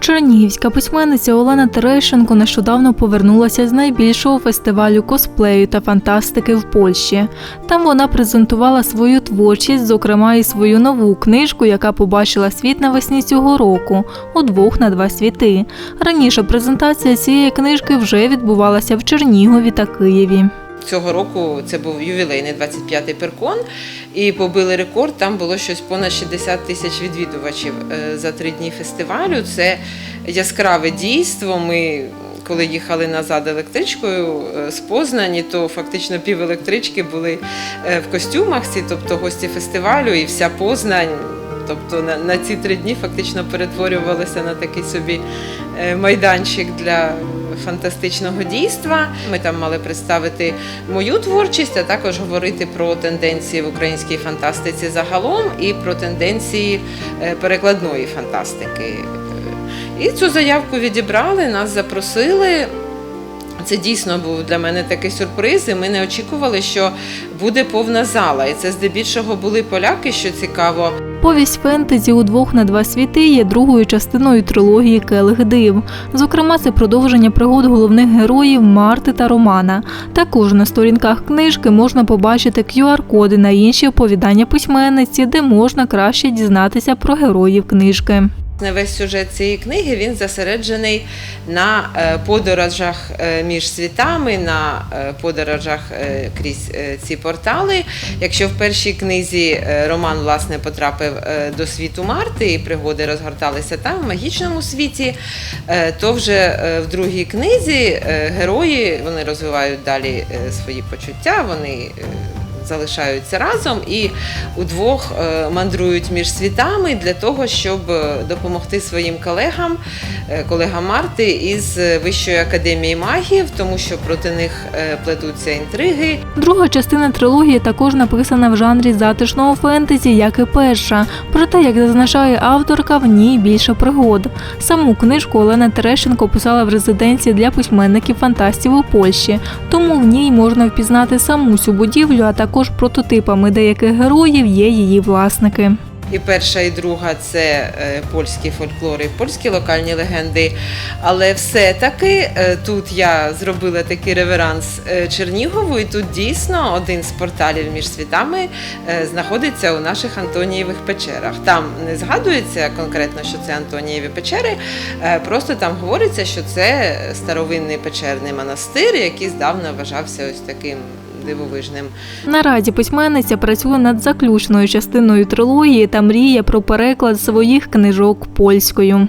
Чернігівська письменниця Олена Терещенко нещодавно повернулася з найбільшого фестивалю косплею та фантастики в Польщі. Там вона презентувала свою творчість, зокрема і свою нову книжку, яка побачила світ навесні цього року у двох на два світи. Раніше презентація цієї книжки вже відбувалася в Чернігові та Києві. Цього року це був ювілейний 25-й перкон, і побили рекорд. Там було щось понад 60 тисяч відвідувачів е, за три дні фестивалю. Це яскраве дійство. Ми коли їхали назад електричкою е, з Познані, то фактично пів електрички були е, в костюмах, ці, тобто гості фестивалю, і вся Познань. Тобто на, на ці три дні фактично перетворювалися на такий собі майданчик для фантастичного дійства. Ми там мали представити мою творчість, а також говорити про тенденції в українській фантастиці загалом і про тенденції е, перекладної фантастики. І цю заявку відібрали, нас запросили. Це дійсно був для мене такий сюрприз, і ми не очікували, що буде повна зала. І це здебільшого були поляки, що цікаво. Повість фентезі у двох на два світи є другою частиною трилогії Келих див. Зокрема, це продовження пригод головних героїв Марти та Романа. Також на сторінках книжки можна побачити QR-коди на інші оповідання письменниці, де можна краще дізнатися про героїв книжки. Весь сюжет цієї книги він зосереджений на е, подорожах е, між світами, на е, подорожах крізь ці портали. Якщо в першій книзі Роман власне потрапив до світу Марти і пригоди розгорталися там, в магічному світі, то вже в другій книзі герої вони розвивають далі свої почуття, вони залишаються разом і удвох е, мандрують між світами для того, щоб е, допомогти своїм колегам, е, колегам Марти із Вищої академії магів, тому що проти них плетуться інтриги. Друга частина трилогії також написана в жанрі затишного фентезі, як і перша. Проте, як зазначає авторка, в ній більше пригод. Саму книжку Олена Терещенко писала в резиденції для письменників фантастів у Польщі, тому в ній можна впізнати саму цю будівлю, а також прототипами деяких героїв є її власники. І перша, і друга це е, польські фольклори, польські локальні легенди. Але все-таки е, тут я зробила такий реверанс е, Чернігову, і тут дійсно один з порталів між світами знаходиться у наших Антонієвих печерах. Там не згадується конкретно, що це Антонієві печери, просто там говориться, що це старовинний печерний монастир, який здавна вважався ось таким дивовижним. Наразі письменниця працює над заключною частиною трилогії та мріє про переклад своїх книжок польською.